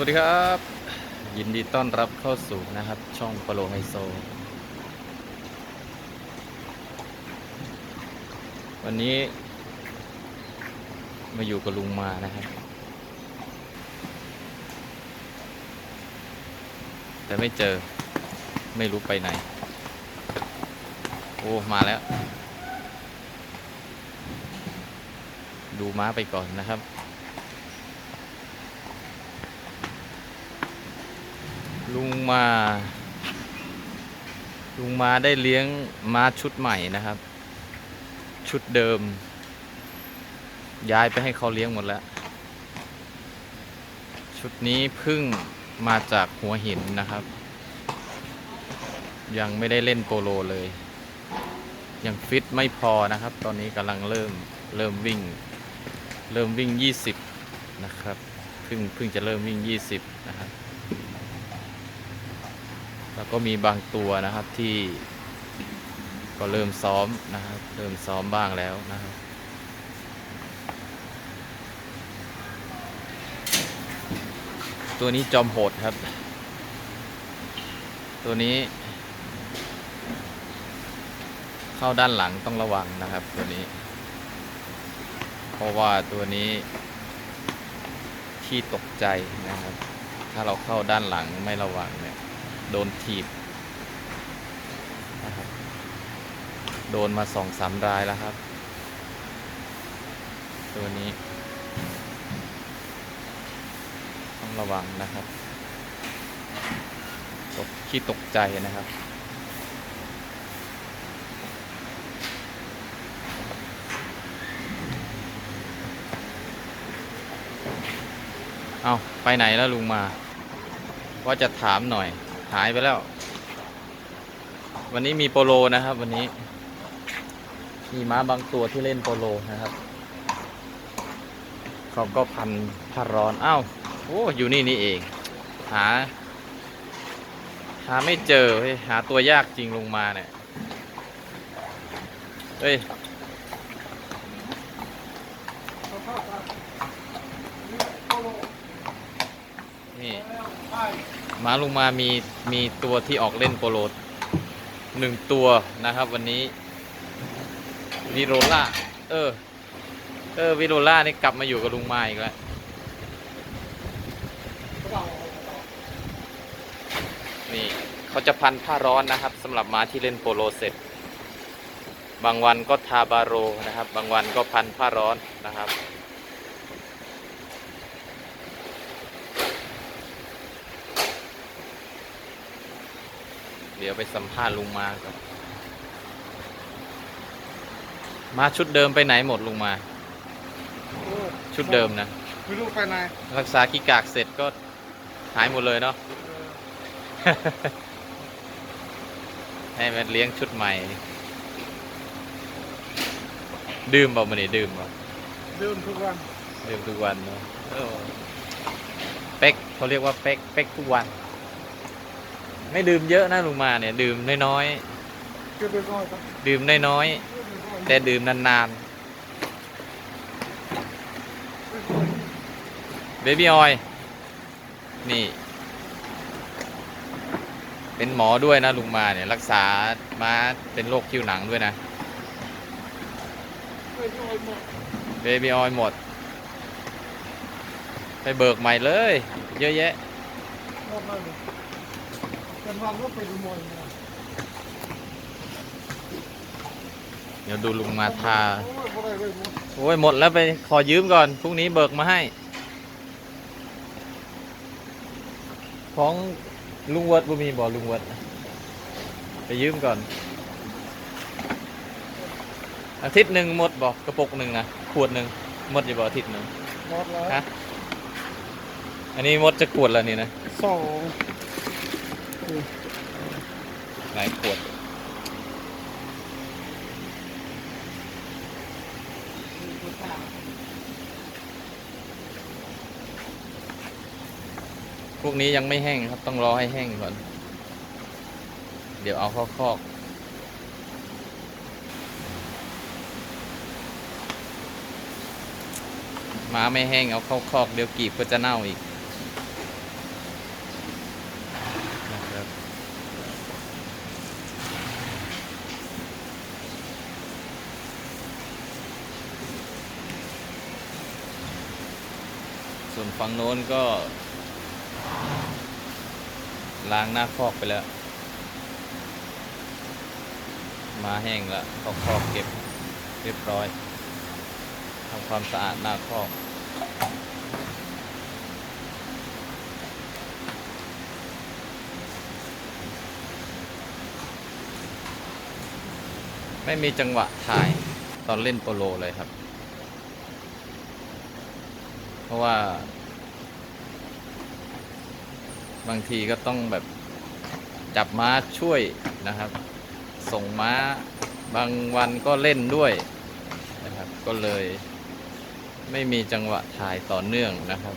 วัสดีครับ ยินดีต้อนรับเข้าสู่นะครับ ช่องปโลไฮโซ วันนี้ มาอยู่กับลุงมานะครับ แต่ไม่เจอไม่รู้ไปไหน โอ้ มาแล้ว ดูม้าไปก่อนนะครับ ลุงมา ลุงมาได้เลี้ยงม้าชุดใหม่นะครับ ชุดเดิม ย้ายไปให้เขาเลี้ยงหมดแล้ว ชุดนี้พิ่งมาจากหัวหินนะครับ ยังไม่ได้เล่นโปโลเลย ยังฟิตไม่พอนะครับ ตอนนี้กำลังเริ่มเริ่มวิ่ง เริ่มวิ่ง 20 นะครับเพิ่งเพิ่งจะเริ่มวิ่ง 20 นะครับ แล้วก็มีบางตัวนะครับที่ก็เริ่มซ้อมนะครับเริ่มซ้อมบ้างแล้วนะครับตัวนี้จอมโหดครับ ตัวนี้ เข้าด้านหลังต้องระวังนะครับ ตัวนี้ เพราะว่าตัวนี้ขี้ตกใจนะครับ ถ้าเราเข้าด้านหลังไม่ระวังเนี่ย โดนถีบนะครับโดนมาสองสามรายแล้วครับ ตัวนี้ ต้องระวังนะครับ ตกขี้ตกใจนะครับเอาไปไหนแล้วลุงมา ว่าจะถามหน่อยายไปแล้ว วันนี้มีโปโลนะครับ วันนี้ มีม้าบางตัวที่เล่นโปโลนะครับเขาก็พันผ้าร้อนอ้าวโอ้อยู่นี่นี่เอง หา หาไม่เจอหาตัวยากจริงลงมาเนี่ยเฮ้ยนี่ ม้าลุงมามีมีตัวที่ออกเล่นโปโลหนึ่งตัวนะครับวันนี้วิโรล่าเออ เออวิโรล่านี่กลับมาอยู่กับลุงมาอีกแล้วนี่เขาจะพันผ้าร้อนนะครับสำหรับม้าที่เล่นโปโลเสร็จ บางวันก็ทาบาโรนะครับ บางวันก็พันผ้าร้อนนะครับ เดี๋ยวไปสัมภาษณ์ลุงมาครับมาชุดเดิมไปไหนหมดลุงมา ชุดเดิมนะไม่รู้ไปไหนรักษาขี้กากเสร็จก็หายหมดเลยเนาะให้มันเลี้ยงชุดใหม่ ดื่มเปล่ามันนี่ดื่มเปล่าเดินทุกวันดื่มทุกวันเนาะเออเป๊กเขาเรียกว่าเป๊กเป๊กทุกวัน ไม่ดื่มเยอะนะลุงมาเนี่ย ดื่มน้อยเก็บไปก่อนครับๆดื่มน้อยๆแต่ดื่มนานๆเบบี้ออยนี่ เป็นหมอด้วยนะลุงมาเนี่ย รักษาม้าเป็นโรคคิ้วหนังด้วยนะเบบี้ออยหมด ไปเบิกใหม่เลย เยอะแยะ หมดเลยเป็นวันก็ไปดูมวยมาเดี๋ยวดูลุงมาทาโอ้ยบ่ได้เลยหมดโอ้ยหมดแล้วไปขอยืมก่อน พรุ่งนี้เบิกมาให้ ของลุงเวิร์ดบ่มีบ่ลุงเวิร์ดไปยืมก่อน อาทิตย์หนึ่งหมดบ่กระปุกหนึ่งนะขวดหนึ่งหมดอยู่บ่อาทิตย์หนึ่งหมดแล้วฮะอันนี้หมดจะขวดแล้วนี่นะสอง หลายขวดพวกนี้ยังไม่แห้งครับ ต้องรอให้แห้งก่อน เดี๋ยวเอาเข้าคอกหมาไม่แห้งเอาเข้าคอกเดี๋ยวกีบก็จะเน่าอีก ส่วนฝั่งโน้นก็ ล้างหน้าคอกไปแล้ว มาแห้งล้วเขาคอกเก็บเรียบร้อยทำความสะอาดหน้าคอกไม่มีจังหวะถ่ายตอนเล่นโปโลเลยครับ เพราะว่า บางทีก็ต้องแบบจับม้าช่วยนะครับ ส่งม้าบางวันก็เล่นด้วยนะครับ ก็เลยไม่มีจังหวะถ่ายต่อเนื่องนะครับ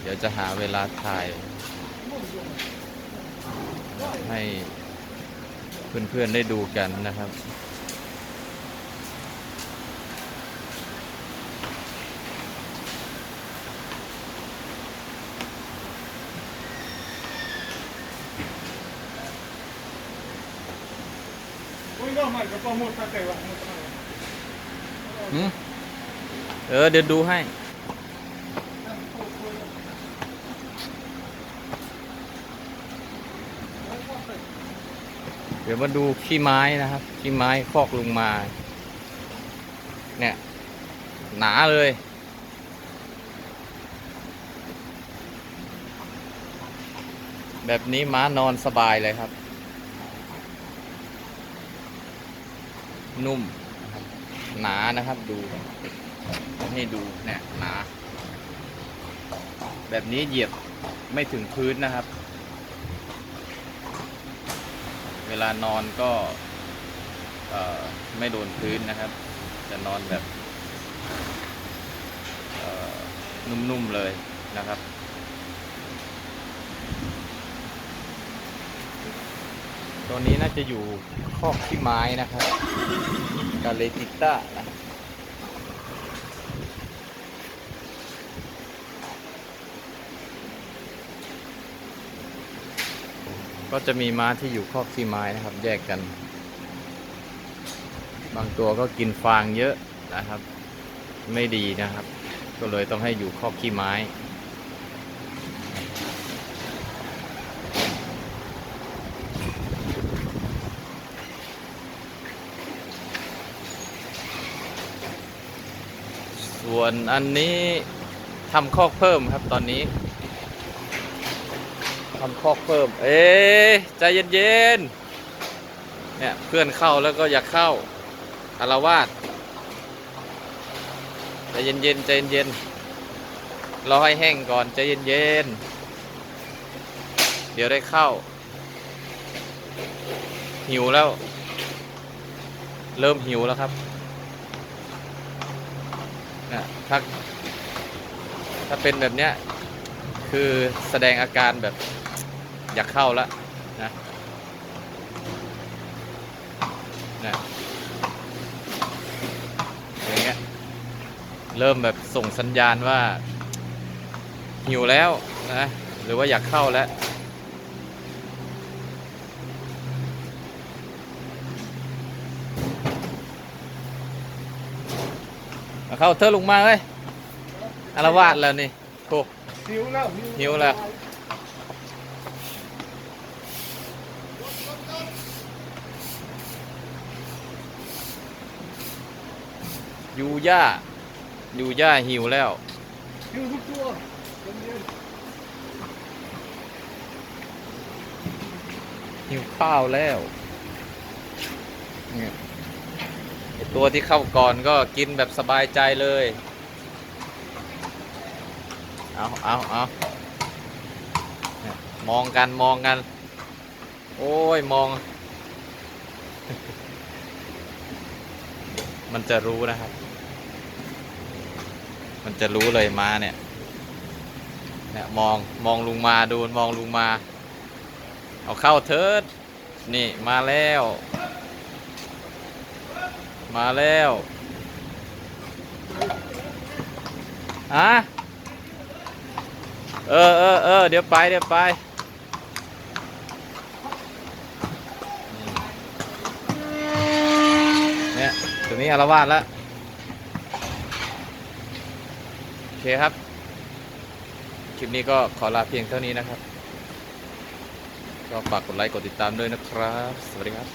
เดี๋ยวจะหาเวลาถ่ายให้เพื่อนๆได้ดูกันนะครับ อืมเออ เดี๋ยวดูให้ เดี๋ยวมาดูขี้ไม้นะครับ ขี้ไม้คอกลุงมา เนี่ย หนาเลยแบบนี้ม้านอนสบายเลยครับ นุ่มหนานะครับดูให้ดูเนี่ยหนา แบบนี้เหยียบไม่ถึงพื้นนะครับ เวลานอนก็ไม่โดนพื้นนะครับ จะนอนแบบนุ่มๆเลยนะครับ ตัวนี้น่าจะอยู่คอกขี้ไม้นะครับกาเลติต้านะก็จะมีม้าที่อยู่คอกขี้ไม้นะครับ แยกกัน บางตัวก็กินฟางเยอะนะครับ ไม่ดีนะครับ ก็เลยต้องให้อยู่คอกขี้ไม้ ส่วนอันนี้ทำคอกเพิ่มครับตอนนี้ทำคอกเพิ่ม เอ๊ใจเย็นๆ เนี่ยเพื่อนเข้าแล้วก็อยากเข้าอารวาสใจเย็นๆ ใจเย็นๆ รอให้แห้งก่อนใจเย็นๆ เดี๋ยวได้เข้า หิวแล้ว เริ่มหิวแล้วครับ นะถ้าถ้าเป็นแบบเนี้ยคือแสดงอาการแบบอยากเข้าแล้วนะนะอย่างเงี้ยเริ่มแบบส่งสัญญาณว่าหิวแล้วนะหรือว่าอยากเข้าแล้ว เอาเข้าเธอลงมาเว้ยอารวาสแล้วนี่โอ้หิวแล้วหิวแล้วยูย่ายูย่าหิวแล้วหิวทุกตัวหิวข้าวแล้วเนี่ย ตัวที่เข้าก่อนก็กินแบบสบายใจเลย เอาเอาเอามองกันมองกัน โอ้ยมอง มันจะรู้นะครับ มันจะรู้เลยมาเนี่ยเนี่ยมองมองลุงมาดูมองลุงมา เอาเข้าเถิดนี่มาแล้ว มาแล้วฮะเออเออเออเดี๋ยวไปเดี๋ยวไปเนี่ยตัวนี้อารวาสแล้ว Dạ. เนี่ย Dạ. ตัวนี้อารวาสล้ว Dạ. เนี่ย Dạ. Dạ. เคครับ คลิปนี้ก็ขอลาเพียงเท่านี้นะครับ ก็ฝากกดไลค์กดติดตามด้วยนะครับ สวัสดีครับ